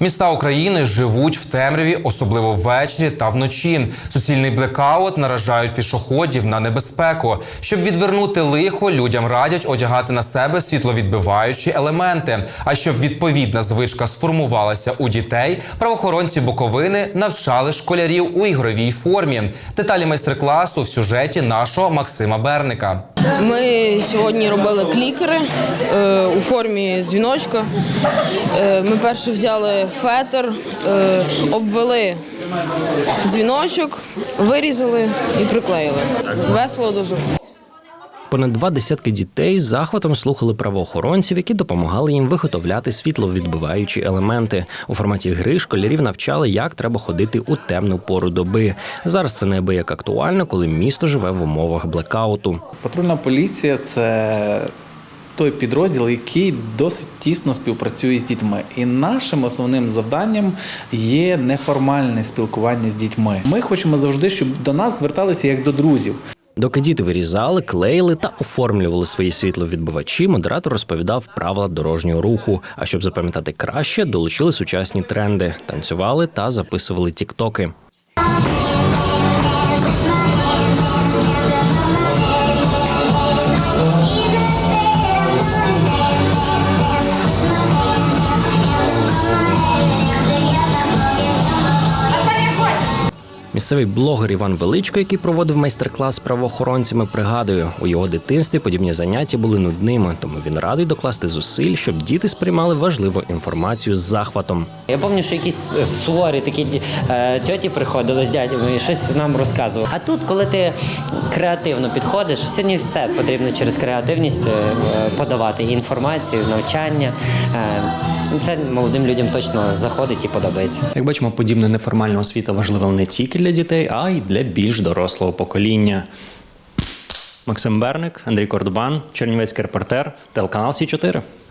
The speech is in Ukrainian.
Міста України живуть в темряві, особливо ввечері та вночі. Суцільний блекаут наражають пішоходів на небезпеку. Щоб відвернути лихо, людям радять одягати на себе світловідбиваючі елементи. А щоб відповідна звичка сформувалася у дітей, правоохоронці Буковини навчали школярів у ігровій формі. Деталі майстер-класу в сюжеті нашого Максима Берника. Ми сьогодні робили клікери е, у формі дзвіночка. Е, ми перше взяли фетр, е, обвели дзвіночок, вирізали і приклеїли. Весело дуже. Понад два десятки дітей з захватом слухали правоохоронців, які допомагали їм виготовляти світловідбиваючі елементи. У форматі гри школярів навчали, як треба ходити у темну пору доби. Зараз це неабияк актуально, коли місто живе в умовах блекауту. Патрульна поліція це той підрозділ, який досить тісно співпрацює з дітьми. І нашим основним завданням є неформальне спілкування з дітьми. Ми хочемо завжди, щоб до нас зверталися як до друзів. Доки діти вирізали, клеїли та оформлювали свої світловідбивачі, модератор розповідав правила дорожнього руху. А щоб запам'ятати краще, долучили сучасні тренди, танцювали та записували тіктоки. Місцевий блогер Іван Величко, який проводив майстер-клас з правоохоронцями, пригадує, у його дитинстві подібні заняття були нудними, тому він радий докласти зусиль, щоб діти сприймали важливу інформацію з захватом. Я пам'ятаю, що якісь е, суворі такі е, тьоті приходили з дядями і щось нам розказували. А тут, коли ти креативно підходиш, сьогодні все потрібно через креативність е, подавати інформацію, навчання. Це молодим людям точно заходить і подобається. Як бачимо, подібна неформальна освіта важлива не тільки для дітей, а й для більш дорослого покоління. Максим Берник, Андрій Кордубан, Чернівецький репортер, телеканал Сі 4